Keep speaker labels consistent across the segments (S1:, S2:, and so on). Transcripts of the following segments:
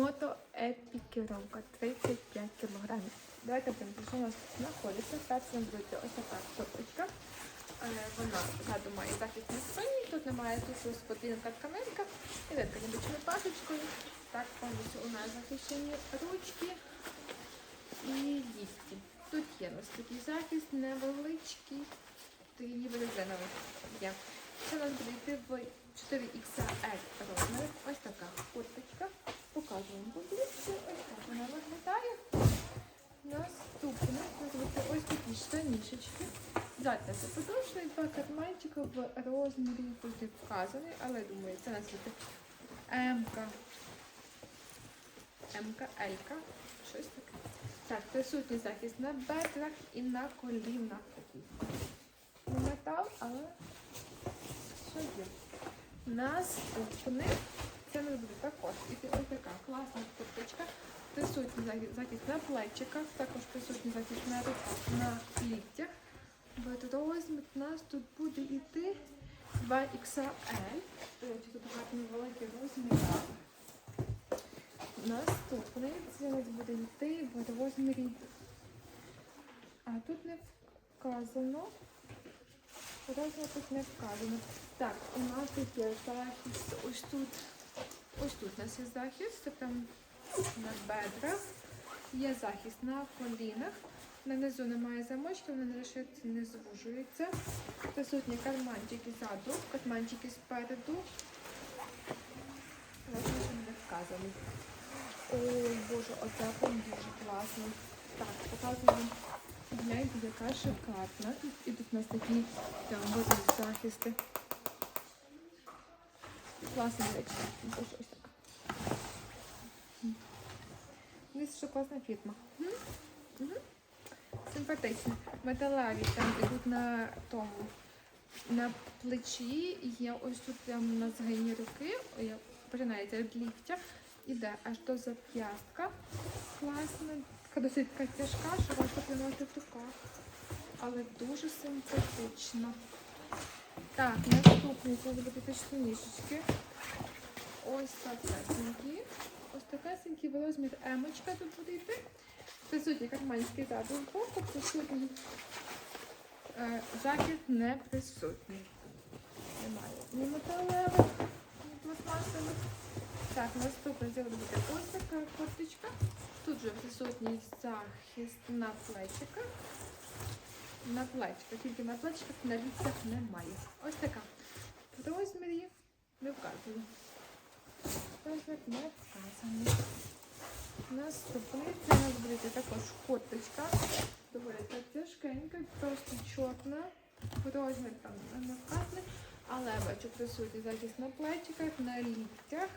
S1: Мото епікіровка 35 кг. Давайте подивимося, що у нас знаходиться. Перше нам буде ось така курточка. Е, Вона ззаду має захисні спині, тут немає тут спортивна тканинка і небічною пашечкою. Так, повністю у нас захищені ручки і лікті. Тут є у нас такий захист невеличкий, такий ніби резиновий є. Це у нас буде йти в 4XL розмір. Ось така курточка. Показуємо поближче. Ось так вона виглядає. Наступне ось такі штанішечки. Задня це подовжена, два карманчика в розмірі тут вказаний, але думаю, це нас буде МК. МК, ЛК, щось таке. Так, присутній захист на бедрах і на колінах. Не метал, але що є. Наступне, не буде також. І ось така класна курточка. Присутній захист- на плечиках, також присутній захист на руках, на ліктях. Розмір у нас тут буде йти 2XL. Речі, тут гарний великий розмір. Наступний це буде йти в розмірі. А тут не вказано. Розмір тут не вказано. Так, у нас тут є захист. Ось тут. Тут у нас є захист. Це прям на бедрах. Є захист на колінах. На низу немає замочки, вони не лишаються, не звужуються. Присутні карманчики ззаду, карманчики спереду. Не вказаний. О, боже, оце прям дуже класно. Так, показую вам. Гляньте, яка шикарна. І тут у нас такі от захисти. Класна річ. Дивіться, що класна фірма. Мгм. Металеві там ідуть на тому. На плечі є ось тут прямо на згині руки, починається від ліктя, іде аж до зап'ястка. Класно, така досить така тяжка, що важко тримати в руках. Але дуже симпатично. Так, наступний це буде п'ятичні ніжечки. Ось такесенькі. Ось такесенькі в розмір емочка тут буде йти. Присутні карманський ззаду з боку, присутній е, жакет не присутній. Немає ні металевих, ні пластмасових. Так, наступне це буде ось така курточка. Тут вже присутній захист на плечиках. На плечиках, тільки на плечиках на ліцях немає. Ось така. В розмірі не вказано. Розмір не вказаний. Наступний у нас буде також курточка. Доволі так тяжкенька, просто чорна. Розмір там не вказаний. Але бачу присутній захист на плечиках, на ліктях.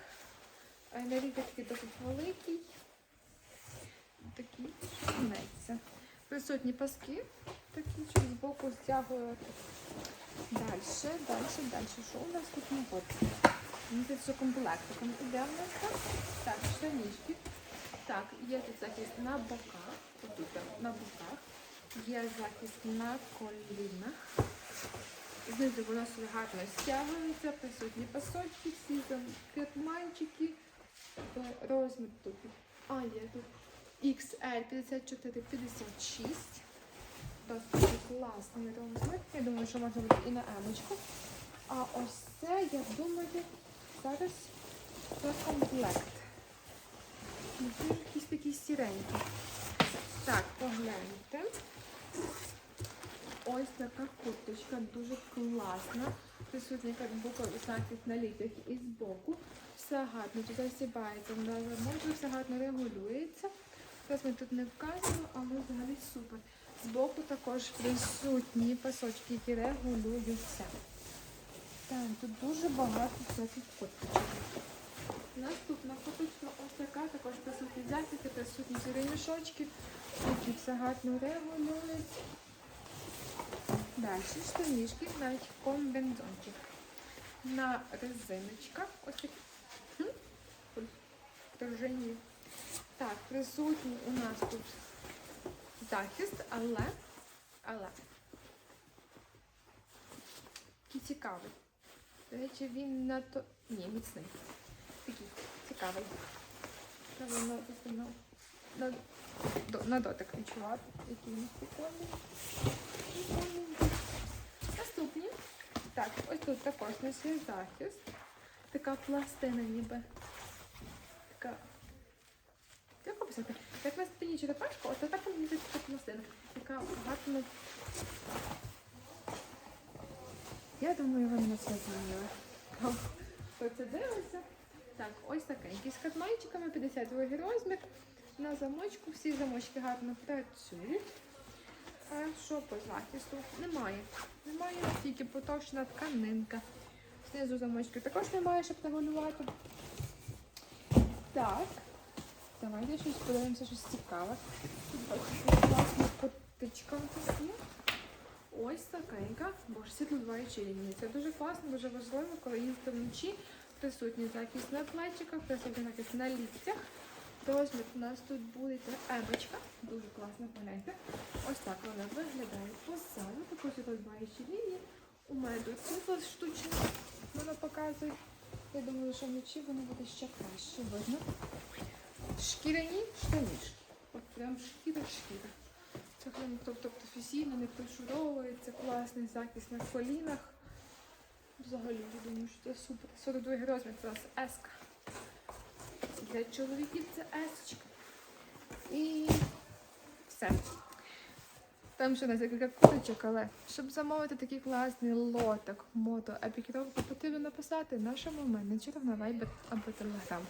S1: А на ліктях такий досить великий. Такий шпинеться. Присутні паски, такі що з боку стягує. Далі, далі, далі. Що у нас тут знаходиться? Ну, Це все комплектиком іде в нас так. Так, штанішки. Так, є тут захист на боках. Тут на боках. Є захист на колінах. Знизу воно собі гарно стягується, присутні пасочки, всі там карманчики. Е, Розмір тут. А, є тут XL 54-56. Досить класний розмір. Я думаю, що можна буде і на емочку. А ось це, я думаю, зараз це комплект. Ну, якісь такі сіренькі. Так, погляньте. Ось така курточка, дуже класна. Присутня як боковий захист на літах і збоку. Все гарно тут засібається, вона може все гарно регулюється. Розмір тут не вказано, але взагалі супер. Збоку також присутні пасочки, які регулюються. Так, тут дуже багато всяких курточок. Наступна курточка ось така, також присутні захисти, присутні сірі мішочки, які все гарно регулюють. Далі штанішки, навіть комбінзончик. На резиночках. Ось такі. Пружині. Так, присутній у нас тут захист, але, але такий цікавий. До речі, він на то. Ні, міцний. Такий цікавий. на, на, на, на дотик відчувати, який він прикольний. Наступні. Так, ось тут також нас є захист. Така пластина ніби. Така. Як описати? Як на спині черепашка, ось така мені така пластина. Яка гарно. Я думаю, ви мене все. Хто дивиться? Так, ось такенький з катмайчиками, 52 розмір. На замочку всі замочки гарно працюють. А що по захисту? Немає. Немає тільки потовщена тканинка. Знизу замочки також немає, щоб регулювати. Так. Давайте щось подивимося, щось цікаве. Тут бачите, класна потичка у нас. Ось такенька, лінії. Це дуже класно, дуже важливо, коли їздите вночі. Присутні захист на плечиках, присутній захист на ліктях. Розмір у нас тут буде та емочка. Дуже класно погляньте. Ось так вона виглядає позаду. Також світлодваючі лінії. У мене тут світло штучне, воно показує. Я думаю, що вночі воно буде ще краще видно. Шкіряні штанішки. От прям шкіра-шкіра. Це тобто професійно не пришуровується, класний захист на колінах. Взагалі, я думаю, що це супер. 42 розмір, це у S. Для чоловіків це S. І все. Там ще у нас декілька курочок, але щоб замовити такий класний лоток мото епікіровку, потрібно написати нашому менеджеру на Viber або Telegram.